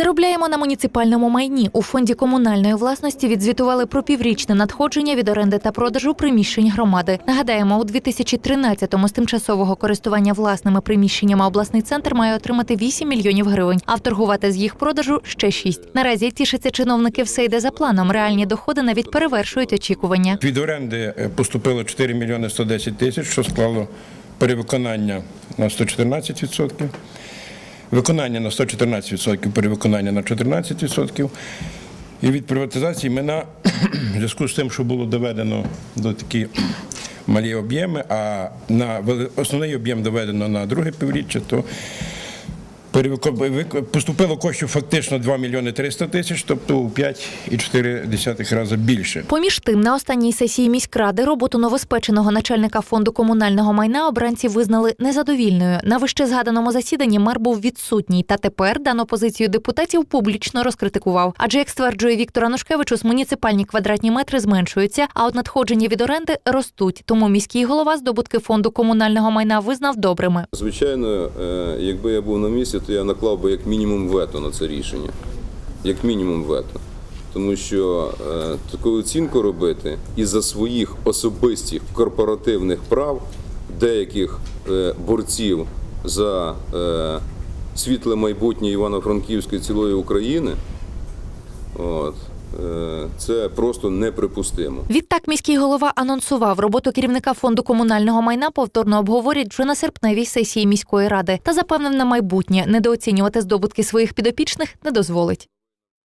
Заробляємо на муніципальному майні. У фонді комунальної власності відзвітували про піврічне надходження від оренди та продажу приміщень громади. Нагадаємо, у 2013-му з тимчасового користування власними приміщеннями обласний центр має отримати 8 мільйонів гривень, а вторгувати з їх продажу ще 6. Наразі тішаться чиновники, все йде за планом. Реальні доходи навіть перевершують очікування. Від оренди е, поступило 4 мільйони 110 тисяч, що склало перевиконання на 114%. Виконання на 114%, перевиконання на 14%. І від приватизації майна в зв'язку з тим, що було доведено до такі малі об'єми, а на основний об'єм доведено на друге півріччя, то поступило коштів фактично 2 мільйони 300 тисяч, тобто у 5,4 рази більше. Поміж тим, на останній сесії міськради роботу новоспеченого начальника фонду комунального майна обранці визнали незадовільною. На вище згаданому засіданні мер був відсутній, та тепер дану позицію депутатів публічно розкритикував. Адже, як стверджує Віктор Анушкевичус, муніципальні квадратні метри зменшуються, а от надходження від оренди ростуть. Тому міський голова здобутки фонду комунального майна визнав добрими. Звичайно, е, якби я був на місці, то я наклав би як мінімум вето на це рішення. Як мінімум вето. Тому що е, таку оцінку робити із-за своїх особистих корпоративних прав деяких е, борців за е, світле майбутнє Івано-Франківської цілої України, от, це просто неприпустимо. Відтак міський голова анонсував роботу керівника фонду комунального майна повторно обговорять вже на серпневій сесії міської ради та запевнив на майбутнє недооцінювати здобутки своїх підопічних не дозволить.